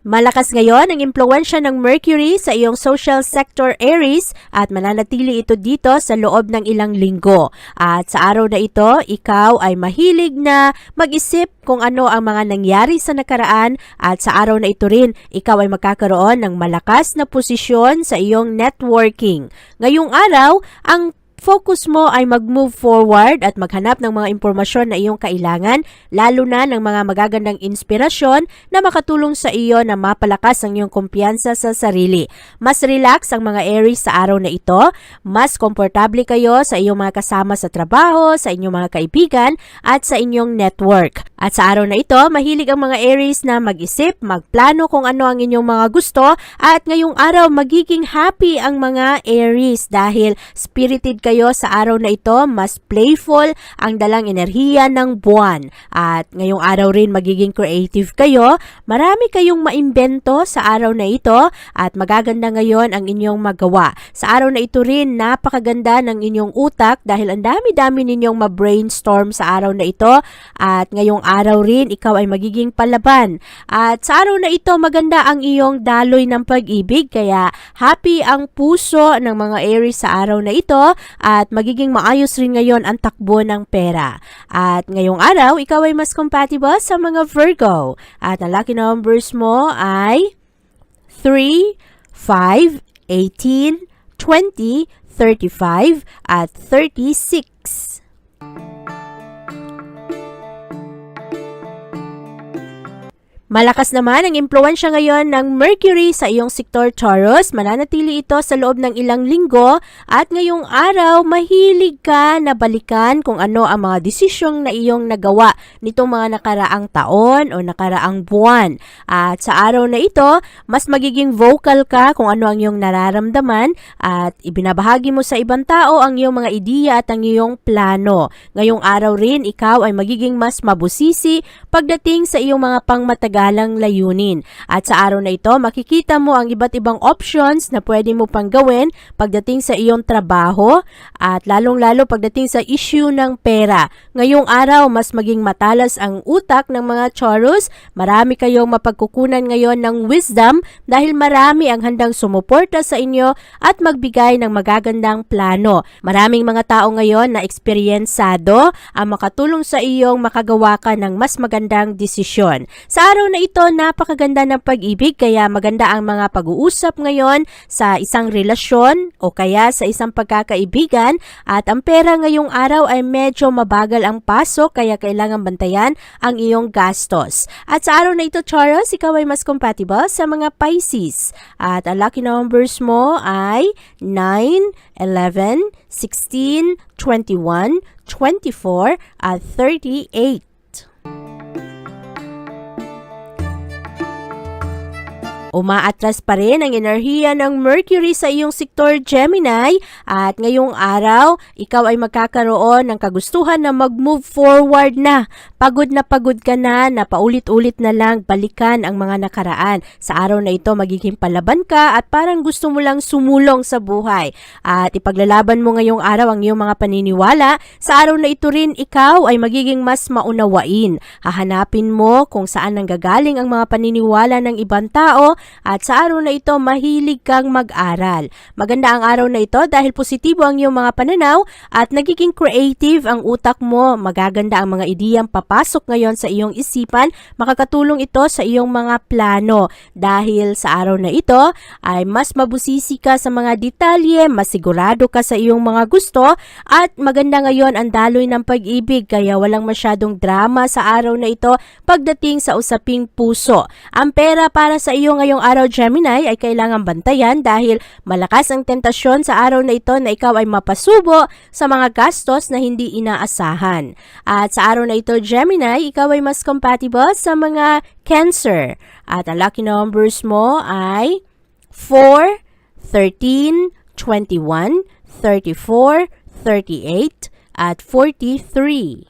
Malakas ngayon ang impluensya ng Mercury sa iyong social sector Aries at mananatili ito dito sa loob ng ilang linggo. At sa araw na ito, ikaw ay mahilig na mag-isip kung ano ang mga nangyari sa nakaraan at sa araw na ito rin, ikaw ay magkakaroon ng malakas na posisyon sa iyong networking. Ngayong araw, ang focus mo ay mag-move forward at maghanap ng mga impormasyon na iyong kailangan, lalo na ng mga magagandang inspirasyon na makatulong sa iyo na mapalakas ang iyong kumpiyansa sa sarili. Mas relax ang mga Aries sa araw na ito, mas komportable kayo sa iyong mga kasama sa trabaho, sa inyong mga kaibigan, at sa inyong network. At sa araw na ito, mahilig ang mga Aries na mag-isip, magplano kung ano ang inyong mga gusto, at ngayong araw magiging happy ang mga Aries dahil spirited kayo sa araw na ito, mas playful ang dalang enerhiya ng buwan. At ngayong araw rin magiging creative kayo, marami kayong maimbento sa araw na ito at magaganda ngayon ang inyong magawa. Sa araw na ito rin, napakaganda ng inyong utak dahil ang dami-dami ninyong ma-brainstorm sa araw na ito at ngayong araw rin ikaw ay magiging palaban. At sa araw na ito, maganda ang iyong daloy ng pag-ibig kaya happy ang puso ng mga Aries sa araw na ito at magiging maayos rin ngayon ang takbo ng pera. At ngayong araw, ikaw ay mas compatible sa mga Virgo. At ang lucky numbers mo ay 3, 5, 18, 20, 35, at 36. Malakas naman ang impluensya ngayon ng Mercury sa iyong sektor Taurus. Mananatili ito sa loob ng ilang linggo at ngayong araw mahilig ka na balikan kung ano ang mga desisyong na iyong nagawa nitong mga nakaraang taon o nakaraang buwan. At sa araw na ito, mas magiging vocal ka kung ano ang iyong nararamdaman at ibinabahagi mo sa ibang tao ang iyong mga ideya at ang iyong plano. Ngayong araw rin, ikaw ay magiging mas mabusisi pagdating sa iyong mga pangmatagalang layunin. At sa araw na ito, makikita mo ang iba't ibang options na pwede mo pang gawin pagdating sa iyong trabaho at lalong-lalo pagdating sa issue ng pera. Ngayong araw, mas maging matalas ang utak ng mga Taurus. Marami kayong mapagkukunan ngayon ng wisdom dahil marami ang handang sumuporta sa inyo at magbigay ng magagandang plano. Maraming mga tao ngayon na eksperyensado ang makatulong sa iyong makagawa ka ng mas magandang desisyon. Sa araw na ito, napakaganda ng pag-ibig kaya maganda ang mga pag-uusap ngayon sa isang relasyon o kaya sa isang pagkakaibigan at ang pera ngayong araw ay medyo mabagal ang pasok kaya kailangan bantayan ang iyong gastos. At sa araw na ito, Taurus, ikaw ay mas compatible sa mga Pisces. At ang lucky numbers mo ay 9, 11, 16, 21, 24, at 38. Umaatras pa rin ang enerhiya ng Mercury sa iyong sektor Gemini at ngayong araw, ikaw ay magkakaroon ng kagustuhan na mag-move forward na. Pagod na pagod ka na na paulit-ulit na lang balikan ang mga nakaraan. Sa araw na ito, magiging palaban ka at parang gusto mo lang sumulong sa buhay. At ipaglalaban mo ngayong araw ang iyong mga paniniwala. Sa araw na ito rin, ikaw ay magiging mas maunawain. Hahanapin mo kung saan nanggagaling ang mga paniniwala ng ibang tao at sa araw na ito mahilig kang mag-aral. Maganda ang araw na ito dahil positibo ang iyong mga pananaw at nagiging creative ang utak mo. Magaganda ang mga ideyang papasok ngayon sa iyong isipan. Makakatulong ito sa iyong mga plano dahil sa araw na ito ay mas mabusisi ka sa mga detalye, mas sigurado ka sa iyong mga gusto at maganda ngayon ang daloy ng pag-ibig kaya walang masyadong drama sa araw na ito pagdating sa usaping puso. Ang pera para sa iyo ngayong araw Gemini ay kailangan bantayan dahil malakas ang tentasyon sa araw na ito na ikaw ay mapasubo sa mga gastos na hindi inaasahan. At sa araw na ito Gemini, ikaw ay mas compatible sa mga Cancer. At ang lucky numbers mo ay 4, 13, 21, 34, 38, at 43.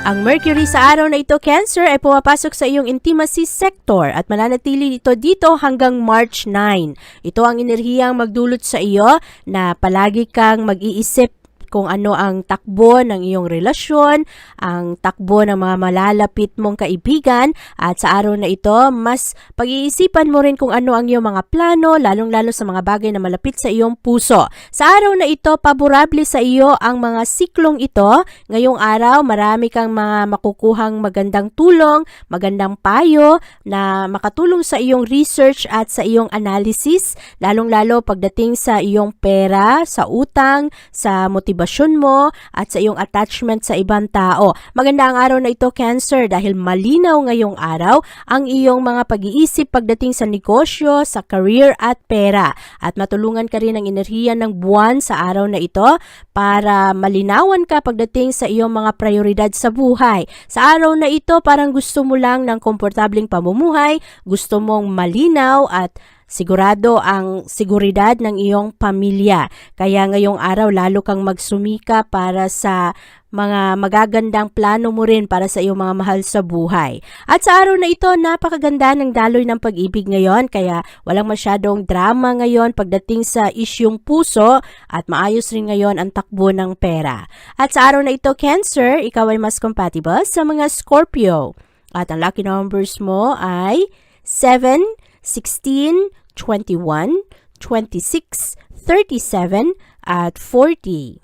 Ang Mercury sa araw na ito, Cancer, ay pumapasok sa iyong intimacy sector at mananatili ito dito hanggang March 9. Ito ang enerhiyang magdulot sa iyo na palagi kang mag-iisip kung ano ang takbo ng iyong relasyon, ang takbo ng mga malalapit mong kaibigan at sa araw na ito, mas pag-iisipan mo rin kung ano ang iyong mga plano, lalong-lalo sa mga bagay na malapit sa iyong puso. Sa araw na ito, paborable sa iyo ang mga siklong ito. Ngayong araw, marami kang mga makukuhang magandang tulong, magandang payo na makatulong sa iyong research at sa iyong analysis, lalong-lalo pagdating sa iyong pera, sa utang, sa motivasyon mo at sa iyong attachment sa ibang tao. Maganda ang araw na ito, Cancer, dahil malinaw ngayong araw ang iyong mga pag-iisip pagdating sa negosyo, sa career at pera. At matulungan ka rin ng enerhiya ng buwan sa araw na ito para malinawan ka pagdating sa iyong mga prioridad sa buhay. Sa araw na ito, parang gusto mo lang ng komportabling pamumuhay, gusto mong malinaw at sigurado ang seguridad ng iyong pamilya. Kaya ngayong araw lalo kang magsumika para sa mga magagandang plano mo rin para sa iyong mga mahal sa buhay. At sa araw na ito, napakaganda ng daloy ng pag-ibig ngayon kaya walang masyadong drama ngayon pagdating sa isyong puso at maayos rin ngayon ang takbo ng pera. At sa araw na ito, Cancer, ikaw ay mas compatible sa mga Scorpio. At ang lucky numbers mo ay 7, 16, 21, 26, 37, at 40.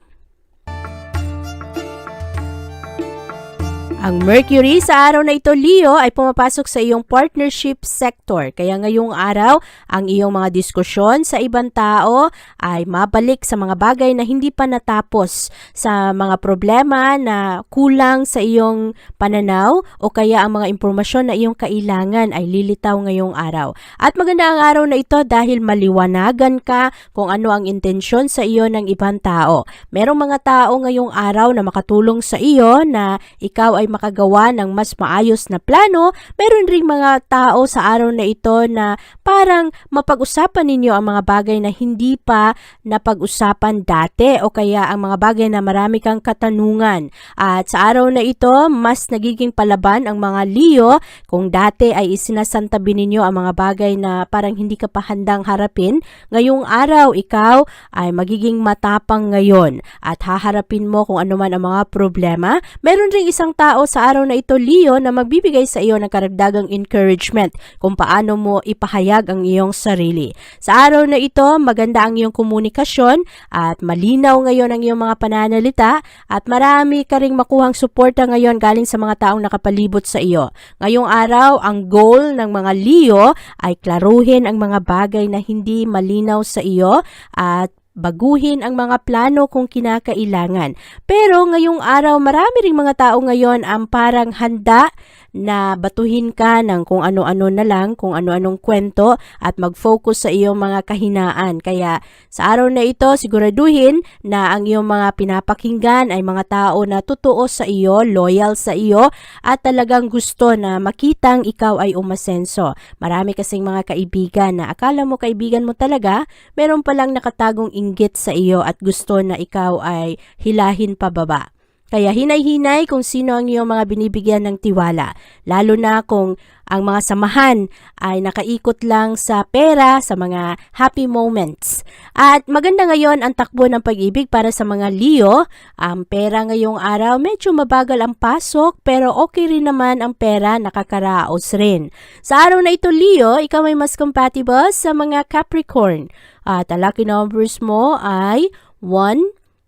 Ang Mercury sa araw na ito, Leo, ay pumapasok sa iyong partnership sector. Kaya ngayong araw, ang iyong mga diskusyon sa ibang tao ay mabalik sa mga bagay na hindi pa natapos, sa mga problema na kulang sa iyong pananaw o kaya ang mga impormasyon na iyong kailangan ay lilitaw ngayong araw. At maganda ang araw na ito dahil maliwanagan ka kung ano ang intensyon sa iyo ng ibang tao. Merong mga tao ngayong araw na makatulong sa iyo na ikaw ay makagawa ng mas maayos na plano, meron ring mga tao sa araw na ito na parang mapag-usapan ninyo ang mga bagay na hindi pa napag-usapan dati o kaya ang mga bagay na marami kang katanungan. At sa araw na ito, mas nagiging palaban ang mga Leo kung dati ay isinasantabi ninyo ang mga bagay na parang hindi ka pa handang harapin. Ngayong araw, ikaw ay magiging matapang ngayon at haharapin mo kung ano man ang mga problema. Meron ring isang tao sa araw na ito, Leo, na magbibigay sa iyo ng karagdagang encouragement kung paano mo ipahayag ang iyong sarili. Sa araw na ito, maganda ang iyong komunikasyon at malinaw ngayon ang iyong mga pananalita at marami ka ring makuhang suporta ngayon galing sa mga taong nakapalibot sa iyo. Ngayong araw, ang goal ng mga Leo ay klaruhin ang mga bagay na hindi malinaw sa iyo at baguhin ang mga plano kung kinakailangan. Pero ngayong araw, marami ring mga tao ngayon ang parang handa na batuhin ka ng kung ano-ano na lang, kung ano-anong kwento at mag-focus sa iyong mga kahinaan. Kaya sa araw na ito, siguraduhin na ang iyong mga pinapakinggan ay mga tao na totoo sa iyo, loyal sa iyo at talagang gusto na makitang ikaw ay umasenso. Marami kasing mga kaibigan na akala mo kaibigan mo talaga, meron palang nakatagong inggit sa iyo at gusto na ikaw ay hilahin pababa. Kaya hinay-hinay kung sino ang iyong mga binibigyan ng tiwala. Lalo na kung ang mga samahan ay nakaikot lang sa pera, sa mga happy moments. At maganda ngayon ang takbo ng pag-ibig para sa mga Leo. Ang pera ngayong araw medyo mabagal ang pasok pero okay rin naman ang pera nakakaraos rin. Sa araw na ito Leo, ikaw ay mas compatible sa mga Capricorn. At ang lucky numbers mo ay 1,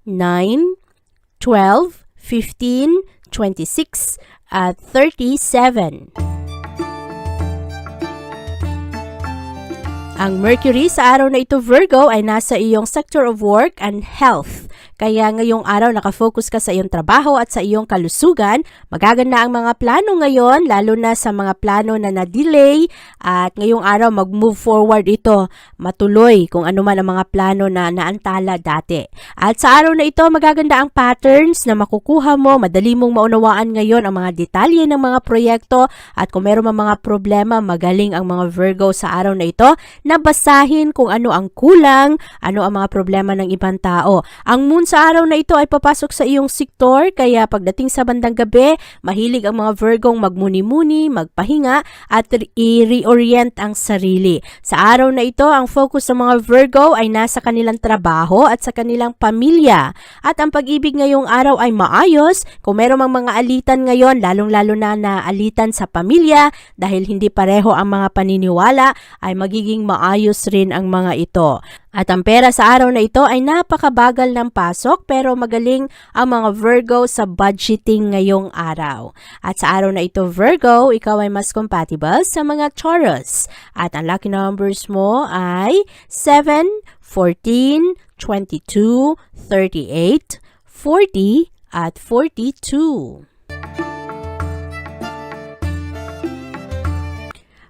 9, 12, 15, 26, at 37. Ang Mercury sa araw na ito Virgo ay nasa iyong sector of work and health. Kaya ngayong araw nakafocus ka sa iyong trabaho at sa iyong kalusugan. Magaganda ang mga plano ngayon, lalo na sa mga plano na na-delay at ngayong araw mag-move forward ito matuloy kung ano man ang mga plano na naantala dati. At sa araw na ito magaganda ang patterns na makukuha mo, madali mong maunawaan ngayon ang mga detalye ng mga proyekto at kung meron mang mga problema, magaling ang mga Virgo sa araw na ito na basahin kung ano ang kulang, ano ang mga problema ng ibang tao. Ang moon sa araw na ito ay papasok sa iyong sektor, kaya pagdating sa bandang gabi, mahilig ang mga Virgong magmuni-muni, magpahinga, at i-reorient ang sarili. Sa araw na ito, ang focus ng mga Virgo ay nasa kanilang trabaho at sa kanilang pamilya. At ang pag-ibig ngayong araw ay maayos, kung meron mang mga alitan ngayon, lalong-lalo na na alitan sa pamilya, dahil hindi pareho ang mga paniniwala, ay magiging maayos rin ang mga ito. At ang pera sa araw na ito ay napakabagal ng pasok pero magaling ang mga Virgo sa budgeting ngayong araw. At sa araw na ito Virgo, ikaw ay mas compatible sa mga Taurus. At ang lucky numbers mo ay 7, 14, 22, 38, 40, at 42.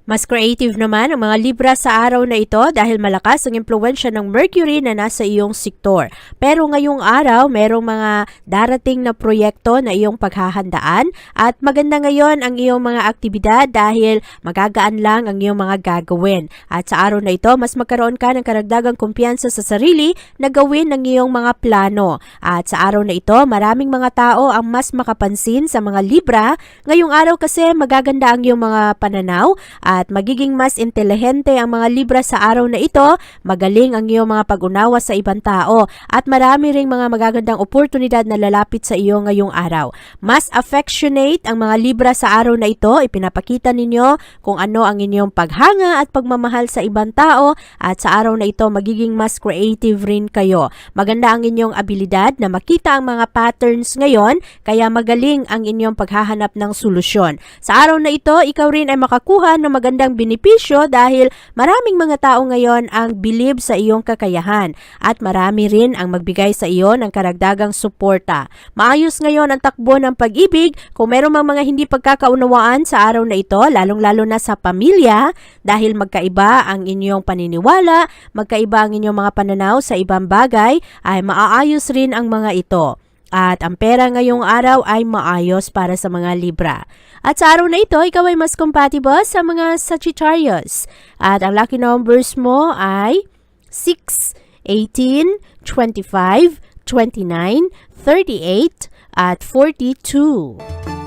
Mas creative naman ang mga Libra sa araw na ito dahil malakas ang impluensya ng Mercury na nasa iyong sektor. Pero ngayong araw, merong mga darating na proyekto na iyong paghahandaan at maganda ngayon ang iyong mga aktibidad dahil magagaan lang ang iyong mga gagawin. At sa araw na ito, mas magkaroon ka ng karagdagang kumpiyansa sa sarili na gawin ang iyong mga plano. At sa araw na ito, maraming mga tao ang mas makapansin sa mga Libra. Ngayong araw kasi magaganda ang iyong mga pananaw at magiging mas intelihente ang mga Libra sa araw na ito, magaling ang iyong mga pag-unawa sa ibang tao at marami ring mga magagandang oportunidad na lalapit sa iyo ngayong araw. Mas affectionate ang mga Libra sa araw na ito, ipinapakita ninyo kung ano ang inyong paghanga at pagmamahal sa ibang tao at sa araw na ito magiging mas creative rin kayo. Maganda ang inyong abilidad na makita ang mga patterns ngayon kaya magaling ang inyong paghahanap ng solusyon. Sa araw na ito, ikaw rin ay makakuha ng magandang benepisyo dahil maraming mga tao ngayon ang bilib sa iyong kakayahan at marami rin ang magbigay sa iyo ng karagdagang suporta. Maayos ngayon ang takbo ng pag-ibig kung meron mang mga hindi pagkakaunawaan sa araw na ito, lalong-lalo na sa pamilya dahil magkaiba ang inyong paniniwala, magkaiba ang inyong mga pananaw sa ibang bagay, ay maaayos rin ang mga ito. At ang pera ngayong araw ay maayos para sa mga Libra. At sa araw na ito, ikaw ay mas compatible sa mga Sagittarius. At ang lucky numbers mo ay 6, 18, 25, 29, 38, at 42.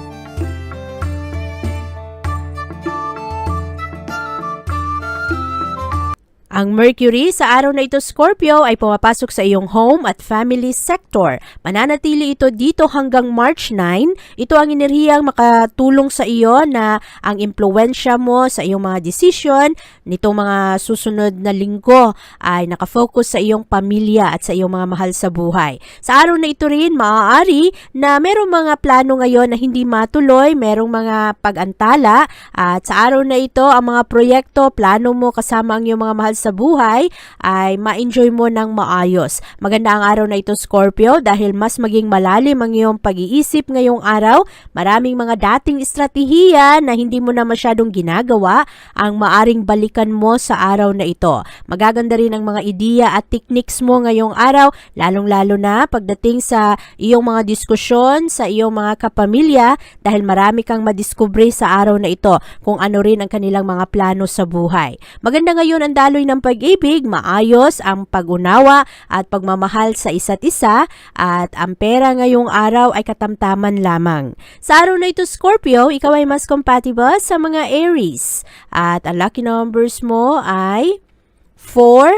Ang Mercury sa araw na ito Scorpio ay pumapasok sa iyong home at family sector. Mananatili ito dito hanggang March 9. Ito ang enerhiyang makatulong sa iyo na ang impluensya mo sa iyong mga decision nitong mga susunod na linggo ay nakafocus sa iyong pamilya at sa iyong mga mahal sa buhay. Sa araw na ito rin maaari na merong mga plano ngayon na hindi matuloy, merong mga pag-antala at sa araw na ito ang mga proyekto, plano mo kasama ang iyong mga mahal sa buhay ay ma-enjoy mo ng maayos. Maganda ang araw na ito Scorpio dahil mas maging malalim ang iyong pag-iisip ngayong araw. Maraming mga dating estratehiya na hindi mo na masyadong ginagawa ang maaring balikan mo sa araw na ito. Magaganda rin ang mga ideya at techniques mo ngayong araw, lalong-lalo na pagdating sa iyong mga diskusyon, sa iyong mga kapamilya dahil marami kang madiskubre sa araw na ito kung ano rin ang kanilang mga plano sa buhay. Maganda ngayon ang daloy ng ng pag-ibig, maayos ang pag-unawa at pagmamahal sa isa't isa at ang pera ngayong araw ay katamtaman lamang. Sa araw na ito, Scorpio, ikaw ay mas compatible sa mga Aries at ang lucky numbers mo ay 4,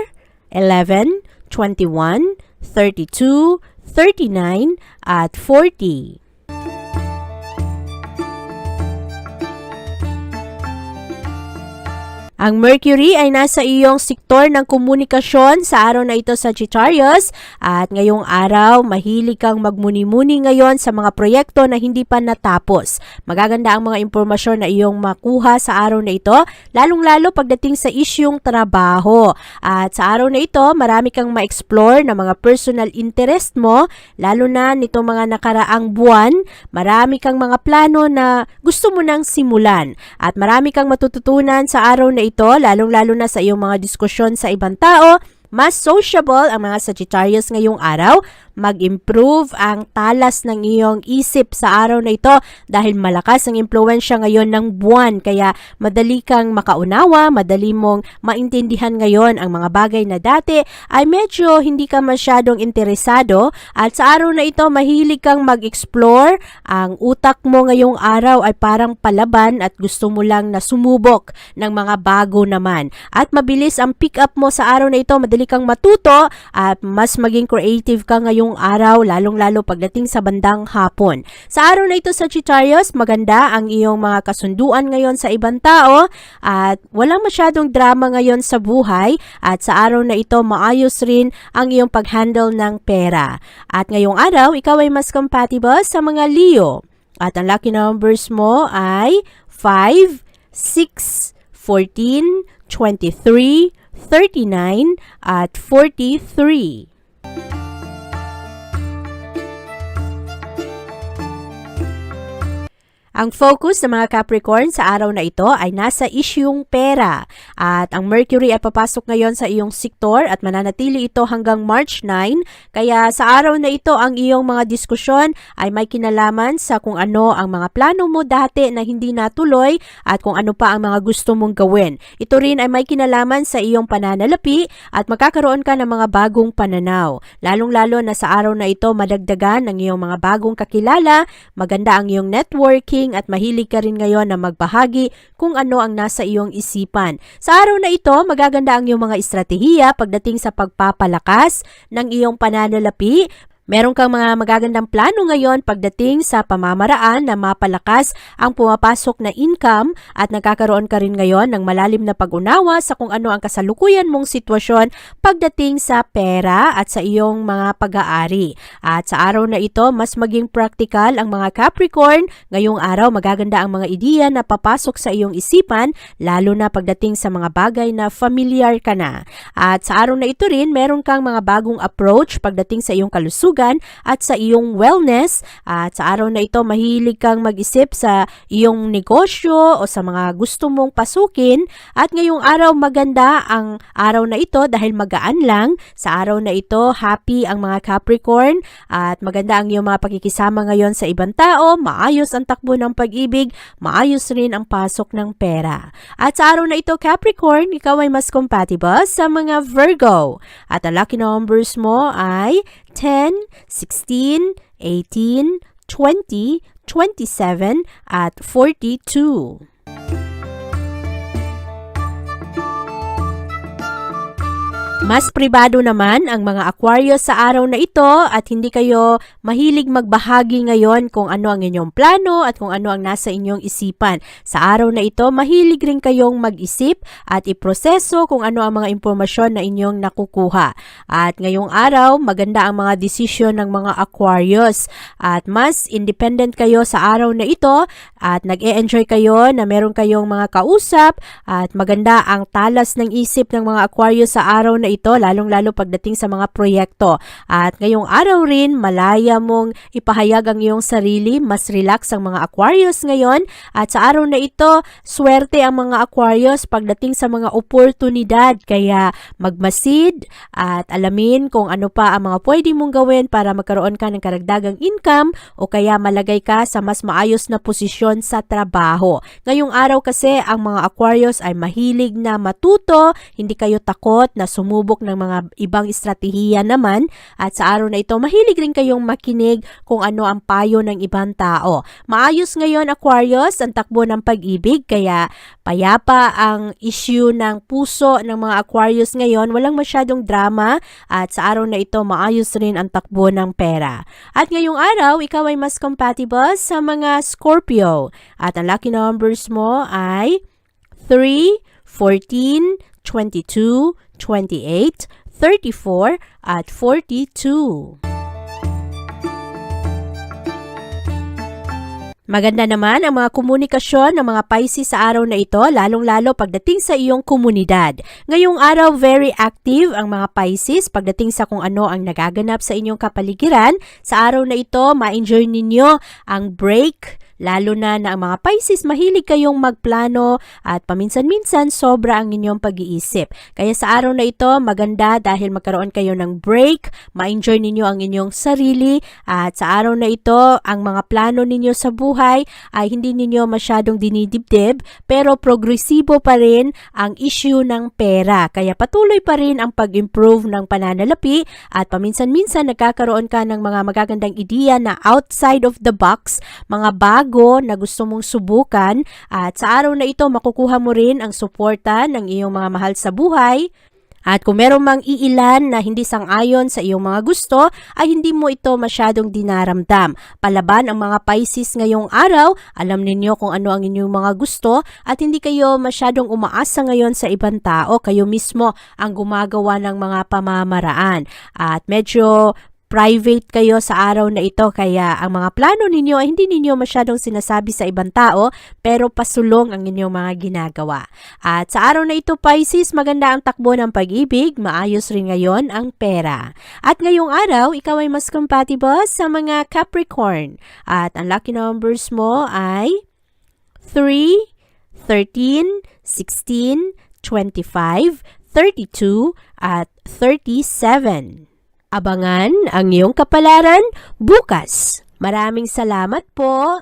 11, 21, 32, 39 at 40. Ang Mercury ay nasa iyong sektor ng komunikasyon sa araw na ito sa Sagittarius at ngayong araw mahilig kang magmuni-muni ngayon sa mga proyekto na hindi pa natapos. Magaganda ang mga impormasyon na iyong makuha sa araw na ito, lalong-lalo pagdating sa isyong trabaho. At sa araw na ito, marami kang ma-explore na mga personal interest mo, lalo na nito mga nakaraang buwan, marami kang mga plano na gusto mo nang simulan. At marami kang matututunan sa araw na ito, lalong-lalo na sa iyong mga diskusyon sa ibang tao, mas sociable ang mga Sagittarius ngayong araw, mag-improve ang talas ng iyong isip sa araw na ito dahil malakas ang impluensya ngayon ng buwan. Kaya madali kang makaunawa, madali mong maintindihan ngayon ang mga bagay na dati ay medyo hindi ka masyadong interesado. At sa araw na ito mahilig kang mag-explore, ang utak mo ngayong araw ay parang palaban at gusto mo lang na sumubok ng mga bago naman. At mabilis ang pick up mo sa araw na ito, madali kang matuto at mas maging creative ka ngayong araw, lalong-lalo pagdating sa bandang hapon. Sa araw na ito sa Sagittarius, maganda ang iyong mga kasunduan ngayon sa ibang tao at walang masyadong drama ngayon sa buhay at sa araw na ito maayos rin ang iyong pag-handle ng pera. At ngayong araw, ikaw ay mas compatible sa mga Leo. At ang lucky numbers mo ay 5, 6, 14, 23, 39 at 43. Ang focus ng mga Capricorn sa araw na ito ay nasa isyung pera at ang Mercury ay papasok ngayon sa iyong sektor at mananatili ito hanggang March 9 kaya sa araw na ito ang iyong mga diskusyon ay may kinalaman sa kung ano ang mga plano mo dati na hindi natuloy at kung ano pa ang mga gusto mong gawin. Ito rin ay may kinalaman sa iyong pananalapi at magkakaroon ka ng mga bagong pananaw. Lalong-lalo na sa araw na ito madagdagan ng iyong mga bagong kakilala, maganda ang iyong networking at mahilig ka rin ngayon na magbahagi kung ano ang nasa iyong isipan. Sa araw na ito, magaganda ang iyong mga estratehiya pagdating sa pagpapalakas ng iyong pananalapi, Meron kang mga magagandang plano ngayon pagdating sa pamamaraan na mapalakas ang pumapasok na income at nagkakaroon ka rin ngayon ng malalim na pag-unawa sa kung ano ang kasalukuyan mong sitwasyon pagdating sa pera at sa iyong mga pag-aari. At sa araw na ito, mas maging practical ang mga Capricorn. Ngayong araw, magaganda ang mga ideya na papasok sa iyong isipan, lalo na pagdating sa mga bagay na familiar ka na. At sa araw na ito rin, meron kang mga bagong approach pagdating sa iyong kalusugan at sa iyong wellness. At sa araw na ito, mahilig kang mag-isip sa iyong negosyo o sa mga gusto mong pasukin. At ngayong araw, maganda ang araw na ito dahil magaan lang. Sa araw na ito, happy ang mga Capricorn at maganda ang iyong mga pakikisama ngayon sa ibang tao. Maayos ang takbo ng pag-ibig, maayos rin ang pasok ng pera. At sa araw na ito, Capricorn, ikaw ay mas compatible sa mga Virgo. At ang lucky numbers mo ay 10, 16, 18, 20, 27, at 42. Mas pribado naman ang mga Aquarius sa araw na ito at hindi kayo mahilig magbahagi ngayon kung ano ang inyong plano at kung ano ang nasa inyong isipan. Sa araw na ito, mahilig rin kayong mag-isip at iproseso kung ano ang mga impormasyon na inyong nakukuha. At ngayong araw, maganda ang mga desisyon ng mga Aquarius at mas independent kayo sa araw na ito at nag-e-enjoy kayo na meron kayong mga kausap at maganda ang talas ng isip ng mga Aquarius sa araw na ito, lalong-lalo pagdating sa mga proyekto. At ngayong araw rin, malaya mong ipahayag ang iyong sarili, mas relax ang mga Aquarius ngayon. At sa araw na ito, swerte ang mga Aquarius pagdating sa mga oportunidad. Kaya magmasid at alamin kung ano pa ang mga pwede mong gawin para magkaroon ka ng karagdagang income o kaya malagay ka sa mas maayos na posisyon sa trabaho. Ngayong araw kasi ang mga Aquarius ay mahilig na matuto, hindi kayo takot na sumubok ng mga ibang estratehiya naman. At sa araw na ito mahilig rin kayong makinig kung ano ang payo ng ibang tao. Maayos ngayon Aquarius ang takbo ng pag-ibig. Kaya payapa ang issue ng puso ng mga Aquarius ngayon, walang masyadong drama. At sa araw na ito maayos rin ang takbo ng pera. At ngayong araw, ikaw ay mas compatible sa mga Scorpio. At ang lucky numbers mo ay 3, 14, 22, 28, 34, at 42. Maganda naman ang mga komunikasyon ng mga Pisces sa araw na ito, lalong-lalo pagdating sa iyong komunidad. Ngayong araw, very active ang mga Pisces pagdating sa kung ano ang nagaganap sa inyong kapaligiran. Sa araw na ito, ma-enjoy ninyo ang break, lalo na na ang mga Pisces mahilig kayong magplano at paminsan-minsan sobra ang inyong pag-iisip. Kaya sa araw na ito, maganda dahil magkaroon kayo ng break, ma-enjoy ninyo ang inyong sarili at sa araw na ito, ang mga plano ninyo sa buhay ay hindi ninyo masyadong dinidibdib pero progresibo pa rin ang issue ng pera. Kaya patuloy pa rin ang pag-improve ng pananalapi at paminsan-minsan nagkakaroon ka ng mga magagandang ideya na outside of the box, mga bago na gusto mong subukan at sa araw na ito makukuha mo rin ang suporta ng iyong mga mahal sa buhay at kung meron mang iilan na hindi sang-ayon sa iyong mga gusto, ay hindi mo ito masyadong dinaramdam. Palaban ang mga Pisces ngayong araw, alam ninyo kung ano ang inyong mga gusto at hindi kayo masyadong umaasa ngayon sa ibang tao. Kayo mismo ang gumagawa ng mga pamamaraan. At medyo private kayo sa araw na ito kaya ang mga plano ninyo ay hindi ninyo masyadong sinasabi sa ibang tao pero pasulong ang inyong mga ginagawa. At sa araw na ito Pisces, maganda ang takbo ng pag-ibig, maayos rin ngayon ang pera. At ngayong araw, ikaw ay mas compatible sa mga Capricorn. At ang lucky numbers mo ay 3, 13, 16, 25, 32, at 37. Abangan ang iyong kapalaran bukas. Maraming salamat po.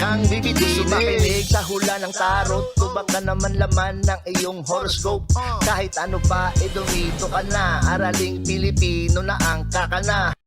kang bibitinin Makinig sa hula ng tarot. Tubak ka naman laman ng iyong horoscope. Kahit ano pa, eh dumito ka na. Araling Pilipino na ang kakana